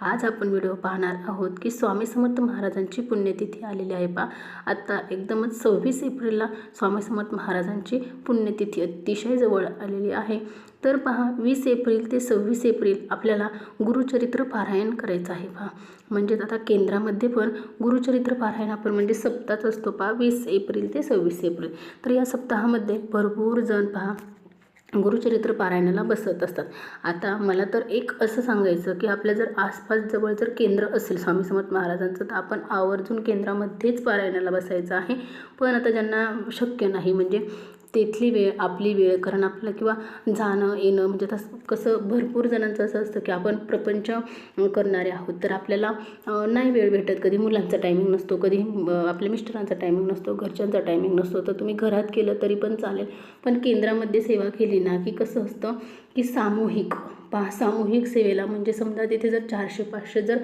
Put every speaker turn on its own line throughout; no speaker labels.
आज आपण व्हिडिओ पाहणार आहोत की स्वामी समर्थ महाराजांची पुण्यतिथी आलेली आहे पा आत्ता एकदमच सव्वीस एप्रिलला स्वामी समर्थ महाराजांची पुण्यतिथी अतिशय जवळ आलेली आहे. तर पहा वीस एप्रिल ते सव्वीस एप्रिल आपल्याला गुरुचरित्र पारायण करायचं आहे पहा. म्हणजेच आता केंद्रामध्ये पण गुरुचरित्र पारायण आपण म्हणजे सप्ताहच असतो पहा वीस एप्रिल ते सव्वीस एप्रिल. तर या सप्ताहामध्ये भरपूर जण पहा गुरुचरित्र पारायणाला बसत असतात. आता मला तर एक असं सांगायचं की आपल्या जर आसपास जवळ जर केंद्र असेल स्वामी समर्थ महाराजांचं तर आपण आवर्जून केंद्रामध्येच पारायणाला बसायचं आहे. पण आता ज्यांना शक्य नाही म्हणजे तेथली वेळ आपली वेळ कारण आपल्याला किंवा जाणं येणं म्हणजे तसं कसं भरपूर जणांचं असं असतं की आपण प्रपंच करणारे आहोत. तर आपल्याला नाही वेळ भेटत. कधी मुलांचा टायमिंग नसतो कधी आपल्या मिस्टरांचा टायमिंग नसतो घरच्यांचा टायमिंग नसतो. तर तुम्ही घरात केलं तरी पण चालेल. पण केंद्रामध्ये सेवा केली ना की कसं असतं की सामूहिक पा सामूहिक सेवेला म्हणजे समजा तिथे जर चारशे पाचशे जर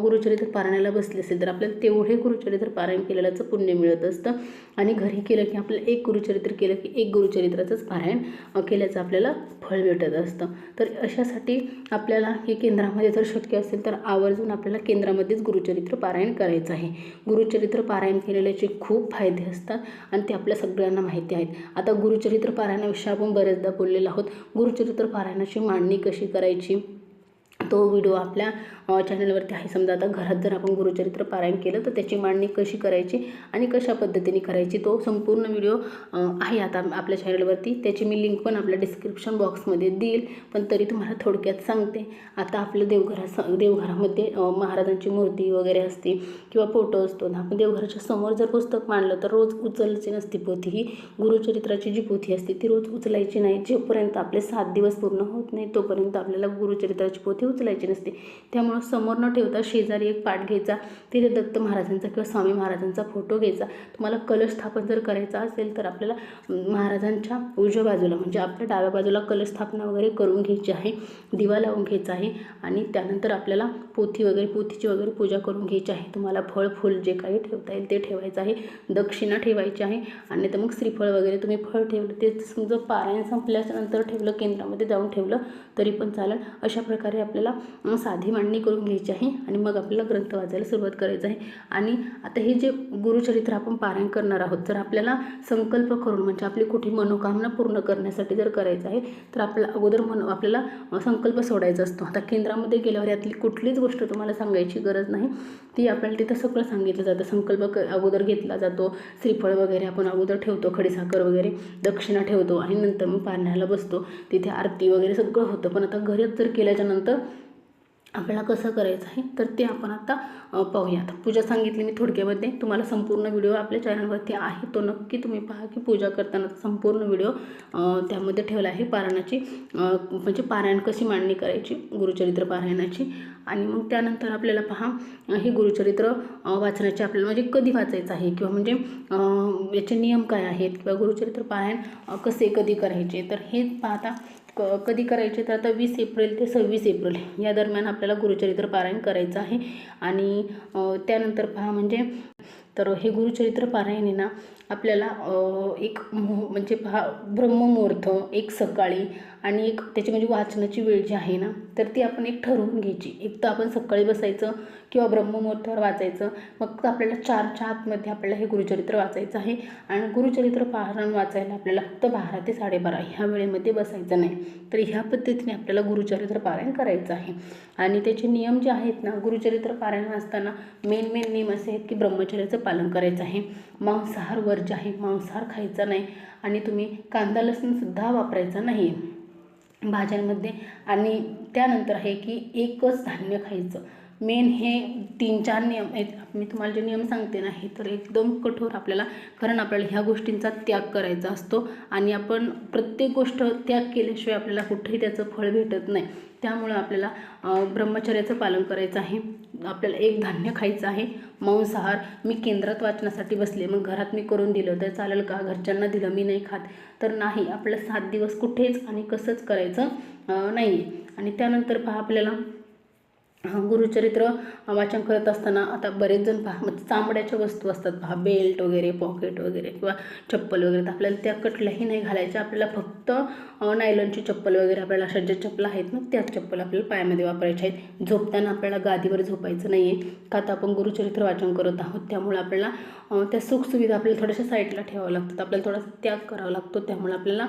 गुरुचरित्र पारायणाला बसले असेल तर आपल्याला तेवढे गुरुचरित्र पारायण केलेल्याचं पुण्य मिळत असतं. आणि घरी केलं की आपलं एक गुरुचरित्र केलं की एक गुरुचरित्राचंच पारायण केल्याचं आपल्याला फळ भेटत असतं. तर अशासाठी आपल्याला हे केंद्रामध्ये जर शक्य असेल तर आवर्जून आपल्याला केंद्रामध्येच गुरुचरित्र पारायण करायचं आहे. गुरुचरित्र पारायण केलेल्याचे खूप फायदे असतात आणि ते आपल्या सगळ्यांना माहिती आहेत. आता गुरुचरित्र पारायणाविषयी आपण बऱ्याचदा बोललेलो आहोत. गुरुचरित्र पारायणाची मांडणी कशी करायची? तो व्हिडिओ आपल्या चॅनलवरती आहे. समजा आता घरात जर आपण गुरुचरित्र पारायण केलं तर त्याची मांडणी कशी करायची आणि कशा पद्धतीने करायची तो संपूर्ण व्हिडिओ आहे आता आपल्या चॅनलवरती त्याची मी लिंक पण आपल्या डिस्क्रिप्शन बॉक्समध्ये देईल पण तरी तुम्हाला थोडक्यात सांगते. आता आपलं देवघरा स देवघरामध्ये महाराजांची मूर्ती वगैरे असते किंवा फोटो असतो ना आपण देवघराच्या समोर जर पुस्तक मांडलं तर रोज उचलची नसती पोथी. ही गुरुचरित्राची जी पोथी असते ती रोज उचलायची नाही. जोपर्यंत आपले सात दिवस पूर्ण होत नाही तोपर्यंत आपल्याला गुरुचरित्राची पोथी उचलायची नसते. त्यामुळे समोर न ठेवता शेजारी एक पाठ घ्यायचा तिथे दत्त महाराजांचा किंवा स्वामी महाराजांचा फोटो घ्यायचा. तुम्हाला कलश स्थापन जर करायचा असेल तर आपल्याला महाराजांच्या उजव्या बाजूला म्हणजे आपल्या डाव्या बाजूला कलश स्थापना वगैरे करून घ्यायची आहे दिवा लावून घ्यायचा आहे आणि त्यानंतर आपल्याला पोथी वगैरे पोथीची वगैरे पूजा करून घ्यायची आहे. तुम्हाला फळ फूल जे काही ठेवता येईल ते ठेवायचं आहे. दक्षिणा ठेवायची आहे आणि तर मग श्रीफळ वगैरे तुम्ही फळ ठेवलं ते समजा पारायण संपल्यानंतर ठेवलं केंद्रामध्ये जाऊन ठेवलं तरी पण चालेल. अशा प्रकारे आपल्याला साधी मांडणी करून घ्यायची आहे आणि मग आपल्याला ग्रंथ वाचायला सुरुवात करायचं आहे. आणि आता हे जे गुरुचरित्र आपण पारायण करणार आहोत जर आपल्याला संकल्प करून म्हणजे आपली कुठे मनोकामना पूर्ण करण्यासाठी जर करायचं आहे तर आपल्याला अगोदर मन आपल्याला संकल्प सोडायचा असतो. आता केंद्रामध्ये गेल्यावर यातली कुठलीच गोष्ट तुम्हाला सांगायची गरज नाही. ती आपल्याला तिथं सगळं सांगितलं जातं. संकल्प क अगोदर घेतला जातो. श्रीफळ वगैरे आपण अगोदर ठेवतो खडीसाखर वगैरे दक्षिणा ठेवतो आणि नंतर मग पारण्याला बसतो. तिथे आरती वगैरे सगळं होतं. पण आता घरात जर केल्याच्यानंतर आपल्याला कसं करायचं आहे तर ते आपण आता पाहूयात. पूजा सांगितली मी थोडक्यामध्ये तुम्हाला संपूर्ण व्हिडिओ आपल्या चॅनलवरती आहे. तो नक्की तुम्ही पहा की पूजा करताना संपूर्ण व्हिडिओ त्यामध्ये ठेवला आहे. पारायणाची म्हणजे पारायण कशी मांडणी करायची गुरुचरित्र पारायणाची. आणि मग त्यानंतर आपल्याला पहा हे गुरुचरित्र वाचण्याचे आपल्याला म्हणजे कधी वाचायचं आहे? किंवा म्हणजे याचे नियम काय आहेत? किंवा गुरुचरित्र पारायण कसे कधी करायचे? तर हे पाहता क कधी करायचे तर आता वीस एप्रिल ते सव्वीस एप्रिल या दरम्यान आपल्याला गुरुचरित्र पारायण करायचं आहे. आणि त्यानंतर पहा म्हणजे तर हे गुरुचरित्र पारायणे ना आपल्याला एक म्हणजे पहा ब्रह्ममुहूर्त एक सकाळी आणि एक त्याची म्हणजे वाचनाची वेळ जी आहे ना तर ती आपण एक ठरवून घ्यायची. एक तर आपण सकाळी बसायचं किंवा ब्रह्ममुहूर्तावर वाचायचं मग आपल्याला चारच्या आतमध्ये आपल्याला हे गुरुचरित्र वाचायचं आहे. आणि गुरुचरित्र पारायण वाचायला आपल्याला फक्त बारा ते साडेबारा ह्या वेळेमध्ये बसायचं नाही. तर ह्या पद्धतीने आपल्याला गुरुचरित्र पारायण करायचं आहे. आणि त्याचे नियम जे आहेत ना गुरुचरित्र पारायण वाचताना मेन मेन नियम असे आहेत की ब्रह्मचर्याचं पालन करायचं आहे. मांसाहार वर्ज आहे मांसाहार खायचा नाही आणि तुम्ही कांदा लसूणसुद्धा वापरायचा नाही भाज्यांमध्ये आणि त्यानंतर आहे की एकच धान्य खायचं. मेन हे तीन चार नियम आहेत. मी तुम्हाला जे नियम सांगते ना हे तर एकदम कठोर आपल्याला कारण आपल्याला ह्या गोष्टींचा त्याग करायचा असतो आणि आपण प्रत्येक गोष्ट त्याग केल्याशिवाय आपल्याला कुठेही त्याचं फळ भेटत नाही. त्यामुळं आपल्याला ब्रह्मचर्याचं पालन करायचं आहे. आपल्याला एक धान्य खायचं आहे. मांसाहार मी केंद्रात वाचनासाठी बसले. मग घरात मी करून दिलं तर चालेल का? घरच्यांना दिलं मी नाही खात. तर नाही आपल्याला सात दिवस कुठेच आणि कसंच करायचं नाही आणि त्यानंतर पहा आपल्याला गुरुचरित्र वाचन करत असताना आता बरेच जण पहा म्हणजे चामड्याच्या वस्तू असतात पहा बेल्ट वगैरे पॉकेट वगैरे किंवा चप्पल वगैरे. तर आपल्याला त्या कटल्याही नाही घालायच्या. आपल्याला फक्त नायलॉनची चप्पल वगैरे आपल्याला अशा ज्या चप्पल आहेत ना त्याच चप्पल आपल्याला पायामध्ये वापरायच्या आहेत. झोपताना आपल्याला गादीवर झोपायचं नाही आहे का तर आपण गुरुचरित्र वाचन करत आहोत. त्यामुळे आपल्याला त्या सुखसुविधा आपल्याला थोड्याशा साईडला ठेवावं लागतात. आपल्याला थोडासा त्याग करावा लागतो. त्यामुळे आपल्याला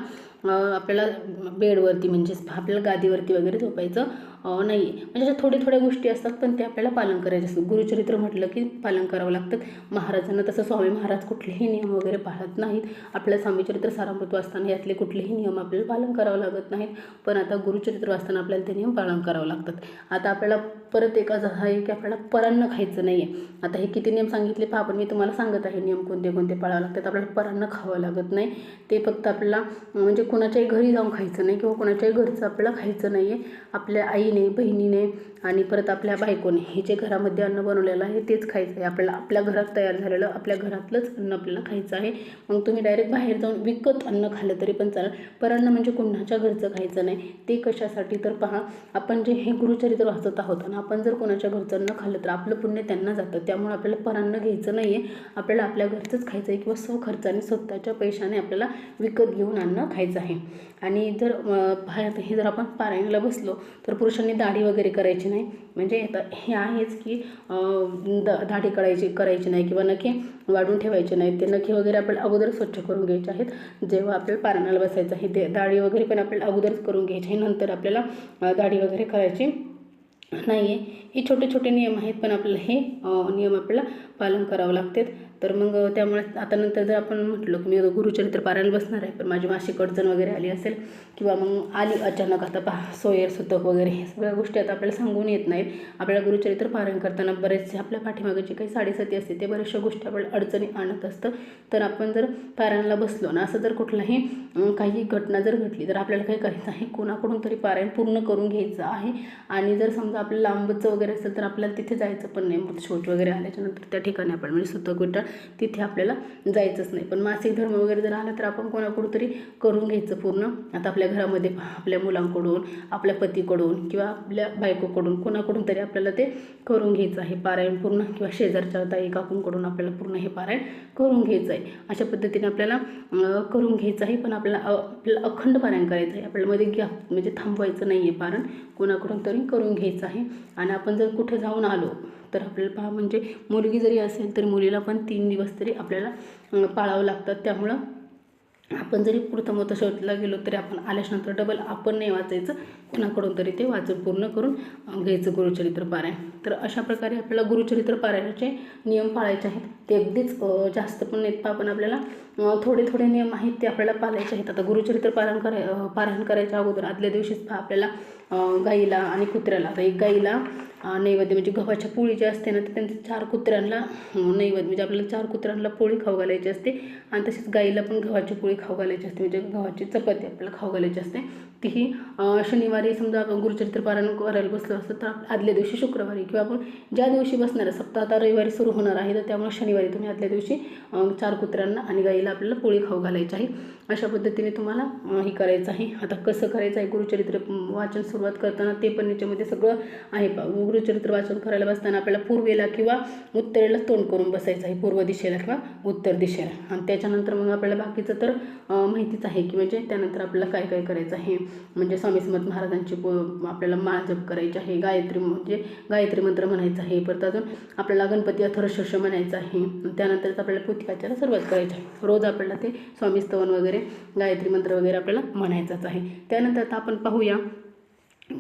आपल्याला बेडवरती म्हणजेच आपल्याला गादीवरती वगैरे झोपायचं नाही. आहे म्हणजे अशा थोड्या थोड्या गोष्टी असतात पण ते आपल्याला पालन करायचे असतात. गुरुचरित्र म्हटलं की पालन करावं लागतं. महाराजांना तसं स्वामी महाराज कुठलेही नियम वगैरे पाळत नाहीत. आपल्या स्वामीचरित्र सारामृत वाचताना यातले कुठलेही नियम आपल्याला पालन करावं लागत नाहीत. पण आता गुरुचरित्र वाचताना आपल्याला ते नियम पालन करावं लागतात. आता आपल्याला परत एक असं आहे की आपल्याला परान्न खायचं नाही आहे आता हे किती नियम सांगितले? पहा पण मी तुम्हाला सांगत आहे नियम कोणते कोणते पाळावं लागतात. आपल्याला परान्न खावं लागत नाही. ते फक्त आपल्याला म्हणजे कोणाच्याही घरी जाऊन खायचं नाही किंवा कोणाच्याही घरचं आपल्याला खायचं नाही आहे आपल्या आईने बहिणीने आणि परत आपल्या बायकोने हे जे घरामध्ये अन्न बनवलेलं आहे तेच खायचं आहे आपल्याला आपल्या घरात तयार झालेलं आपल्या घरातलंच अन्न आपल्याला खायचं आहे. मग तुम्ही डायरेक्ट बाहेर जाऊन विकत अन्न खाल्लं तरी पण चालेल. परान्न म्हणजे कुणाच्या घरचं खायचं नाही. ते कशासाठी तर पहा आपण जे हे गुरुचरित्र वाचत आहोत आणि आपण जर कोणाच्या घरचं अन्न खाल्लं तर आपलं पुण्य त्यांना जातं. त्यामुळे आपल्याला परान्न घ्यायचं नाही आहे आपल्याला आपल्या घरचंच खायचं आहे किंवा स्वखर्चाने स्वतःच्या पैशाने आपल्याला विकत घेऊन अन्न खायचं आहे. आणि जर अं, बाहेर हे जर आपण पारायणाला बसलो तर पुरुषांनी दाढी वगैरे करायची नाही. म्हणजे आता हे आहेच की द दाढी करायची करायची नाही किंवा नखे वाढून ठेवायचे नाही ते नखे वगैरे आपल्याला अगोदर स्वच्छ करून घ्यायचे आहेत. जेव्हा आपल्याला पारायणाला बसायचं आहे ते दाढी वगैरे पण आपल्याला अगोदरच करून घ्यायची आहे. नंतर आपल्याला दाढी वगैरे करायची नाही आहे हे छोटे छोटे नियम आहेत पण आपल्याला हे नियम आपल्याला पालन करावं लागतात. तर मग त्यामुळे आता नंतर जर आपण म्हटलं की मी गुरुचरित्र पारायण बसणार आहे पण माझी मासिक अडचण वगैरे आली असेल किंवा मग आली अचानक आता पहा सोयर सुतक वगैरे हे सगळ्या गोष्टी आता आपल्याला सांगून येत नाहीत. आपल्याला गुरुचरित्र पारायण करताना बरेचसे आपल्या पाठीमागे जे काही साडेसाती असते ते बऱ्याचशा गोष्टी आपल्याला अडचणी आणत असतं. तर आपण जर पारायणाला बसलो ना असं जर कुठलाही काही घटना जर घडली तर आपल्याला काही करायचं आहे कोणाकडून तरी पारायण पूर्ण करून घ्यायचं आहे. आणि जर समजा आपल्याला लांबचं वगैरे असेल तर आपल्याला तिथे जायचं पण नाही मग शोट वगैरे आल्याच्यानंतर त्या ठिकाणी आपण म्हणजे सुतक विटाळ तिथे आपल्याला जायचंच नाही. पण मासिक धर्म वगैरे जर आला तर आपण कोणाकडून तरी करून घ्यायचं पूर्ण. आता आपल्या घरामध्ये आपल्या मुलांकडून आपल्या पतीकडून किंवा आपल्या बायकोकडून कोणाकडून तरी आपल्याला ते करून घ्यायचं आहे. पारायण पूर्ण किंवा शेजारच्या ताई काकूंकडून आपल्याला पूर्ण हे पारायण करून घ्यायचं आहे. अशा पद्धतीने आपल्याला करून घ्यायचं आहे. पण आपल्याला आपल्याला अखंड पारायण करायचं आहे. आपल्याला मध्ये गॅप म्हणजे थांबवायचं नाही आहे पारण कोणाकडून तरी करून घ्यायचं आहे. आणि आपण जर कुठे जाऊन आलो तर आपल्याला पहा म्हणजे मुलगी जरी असेल तरी मुलीला पण तीन दिवस तरी आपल्याला पाळावं लागतात. त्यामुळं आपण जरी प्रथम शोधला गेलो तरी आपण आल्याच्यानंतर डबल आपण नाही वाचायचं. कोणाकडून तरी ते वाचून पूर्ण करून घ्यायचं गुरुचरित्र पारायण. तर अशा प्रकारे आपल्याला गुरुचरित्र पारायणाचे नियम पाळायचे आहेत. ते अगदीच जास्त पण नाहीत पहा आपण आपल्याला थोडे थोडे नियम आहेत ते आपल्याला पाळायचे आहेत. आता गुरुचरित्र पारायण कराय पारायण करायच्या अगोदर आदल्या दिवशीच पहा आपल्याला गाईला आणि कुत्र्याला आता एक गाईला नैवेद्य म्हणजे गव्हाच्या पोळी जी असते ना तर त्यांच्या चार कुत्र्यांना नैवेद्य म्हणजे आपल्याला चार कुत्र्यांना पोळी खाऊ घालायची असते. आणि तसेच गाईला पण गव्हाची पोळी खाऊ घालायची असते. म्हणजे गव्हाची चपाती आपल्याला खाऊ घालायची असते. तीही शनिवारी समजा आपण गुरुचरित्र करायला बसलो असतं तर आदल्या दिवशी शुक्रवारी किंवा आपण ज्या दिवशी बसणार आहे सप्ताह आता रविवारी सुरू होणार आहे तर त्यामुळे शनिवारी तुम्ही आदल्या दिवशी चार कुत्र्यांना आणि गाईला आपल्याला पोळी खाऊ घालायची आहे. अशा पद्धतीने तुम्हाला हे करायचं आहे. आता कसं करायचं आहे गुरुचरित्र वाचन सुरुवात करताना ते पण याच्यामध्ये सगळं आहे गुरुचरित्र वाचन करायला बसताना आपल्याला पूर्वेला किंवा उत्तरेला तोंड करून बसायचं आहे पूर्व दिशेला किंवा उत्तर दिशेला. आणि त्याच्यानंतर मग आपल्याला बाकीचं तर माहितीच आहे की म्हणजे त्यानंतर आपल्याला काय काय करायचं आहे. म्हणजे स्वामी समर्थ महाराजांची प आपल्याला माळ जप करायची आहे गायत्री म्हणजे गायत्री मंत्र म्हणायचं आहे. परत अजून आपल्याला गणपती अथर्वशीर्ष म्हणायचं आहे. त्यानंतरच आपल्याला पुतिकाच्याला सुरुवात करायची आहे. रोज आपल्याला ते स्वामी स्तवन वगैरे गायत्री मंत्र वगैरे आपल्याला म्हणायचाच आहे. त्यानंतर आता आपण पाहूया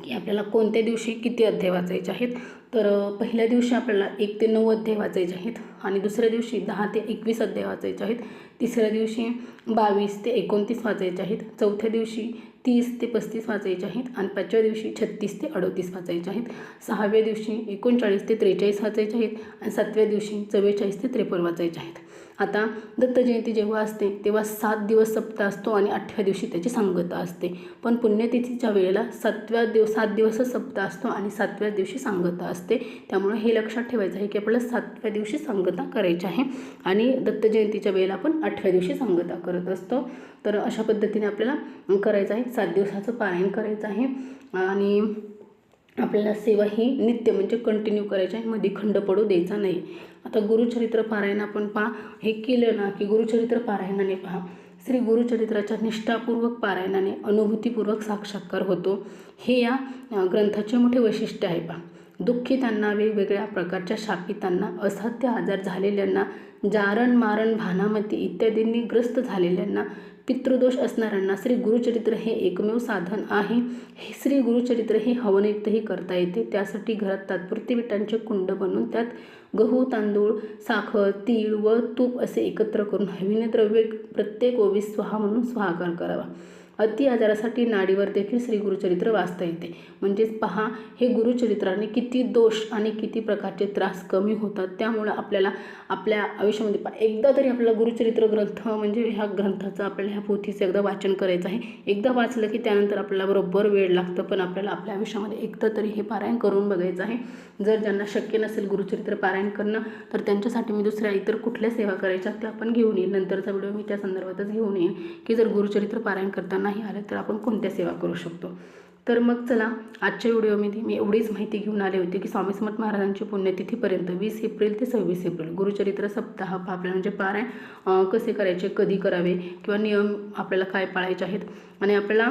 की आपल्याला कोणत्या दिवशी किती अध्याय वाचायचे आहेत. तर पहिल्या दिवशी आपल्याला एक ते नऊ अध्याय वाचायचे आहेत आणि दुसऱ्या दिवशी दहा ते एकवीस अध्याय वाचायचे आहेत. तिसऱ्या दिवशी बावीस ते एकोणतीस वाचायचे आहेत. चौथ्या दिवशी तीस ते पस्तीस वाचायचे आहेत आणि पाचव्या दिवशी छत्तीस ते अडतीस वाचायचे आहेत. सहाव्या दिवशी एकोणचाळीस ते त्रेचाळीस वाचायचे आहेत आणि सातव्या दिवशी चव्वेचाळीस ते त्रेपन्न वाचायचे आहेत. आता दत्त जयंती जेव्हा असते तेव्हा सात दिवस सप्ताह असतो आणि आठव्या दिवशी त्याची सांगता असते. पण पुण्यतिथीच्या वेळेला सातव्या दिव सात दिवसच सप्ताह असतो आणि सातव्या दिवशी सांगता असते. त्यामुळे हे लक्षात ठेवायचं आहे की आपल्याला सातव्या दिवशी सांगता करायची आहे आणि दत्त जयंतीच्या वेळेला आपण आठव्या दिवशी सांगता करत असतो. तर अशा पद्धतीने आपल्याला करायचं आहे. सात दिवसाचं पारायण करायचं आहे आणि आपल्याला सेवा ही नित्य म्हणजे कंटिन्यू करायची आहे. मध्ये खंड पडू द्यायचा नाही. आता गुरुचरित्र पारायण आपण पहा. हे केलं ना की गुरुचरित्र पारायणाने पहा. श्री गुरुचरित्राच्या निष्ठापूर्वक पारायणाने अनुभूतीपूर्वक साक्षात्कार होतो. हे या ग्रंथाचे मोठे वैशिष्ट्य आहे पहा. दुःखितांना वेगवेगळ्या प्रकारच्या शापितांना असाध्य आजार झालेल्यांना जारण मारण भानामती इत्यादींनी ग्रस्त झालेल्यांना पितृदोष असणाऱ्यांना श्री गुरुचरित्र हे एकमेव साधन आहे. हे श्री गुरुचरित्र हे हवनयुक्तही करता येते. त्यासाठी घरात तात्पुरती विटांचे कुंड बनवून त्यात गहू तांदूळ साखर तीळ व तूप असे एकत्र करून हवीने द्रव्य प्रत्येक ओवी स्वाहा म्हणून स्वाहाकार करावा. अति आजारासाठी नाडीवर देखील श्री गुरुचरित्र वाचता येते. म्हणजेच पहा हे गुरुचरित्राने किती दोष आणि किती प्रकारचे त्रास कमी होतात त्यामुळं आपल्याला आपल्या आयुष्यामध्ये पहा एकदा तरी आपल्याला गुरुचरित्र ग्रंथ म्हणजे ह्या ग्रंथाचं आपल्याला ह्या पोथीचं एकदा वाचन करायचं आहे. एकदा वाचलं की त्यानंतर आपल्याला बरोबर वेळ लागतं पण आपल्याला आपल्या आयुष्यामध्ये एकदा तरी हे पारायण करून बघायचं आहे. जर ज्यांना शक्य नसेल गुरुचरित्र पारायण करणं तर त्यांच्यासाठी मी दुसऱ्या इतर कुठल्या सेवा करायच्या त्या आपण घेऊन येईल नंतरचा व्हिडिओ मी त्या संदर्भातच घेऊन येईन की जर गुरुचरित्र पारायण करताना नाही आलं तर आपण कोणत्या सेवा करू शकतो? तर मग चला आजच्या व्हिडिओमध्ये मी एवढीच माहिती घेऊन आले होते की स्वामी समर्थ महाराजांची पुण्यतिथीपर्यंत वीस एप्रिल ते सव्वीस एप्रिल गुरुचरित्र सप्ताह आपल्याला म्हणजे पारायण कसे करायचे कधी करावे किंवा नियम आपल्याला काय पाळायचे आहेत आणि आपल्याला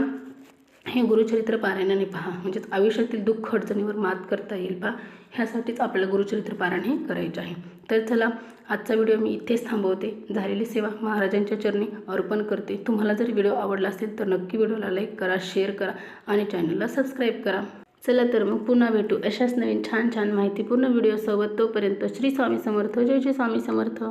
हे गुरुचरित्र पारायणाने पहा. म्हणजेच आयुष्यातील दुःख अडचणीवर मात करता येईल पहा. ह्यासाठीच आपल्याला गुरुचरित्र पारायण हे करायचे आहे. तर चला आजचा व्हिडिओ मी इथेच थांबवते. झालेली सेवा महाराजांच्या चरणी अर्पण करते. तुम्हाला जर व्हिडिओ आवडला असेल तर नक्की व्हिडिओला लाईक करा शेअर करा आणि चॅनलला सबस्क्राईब करा. चला तर मग पुन्हा भेटू अशाच नवीन छान छान माहितीपूर्ण व्हिडिओसोबत. तोपर्यंत श्री स्वामी समर्थ. जय श्री स्वामी समर्थ.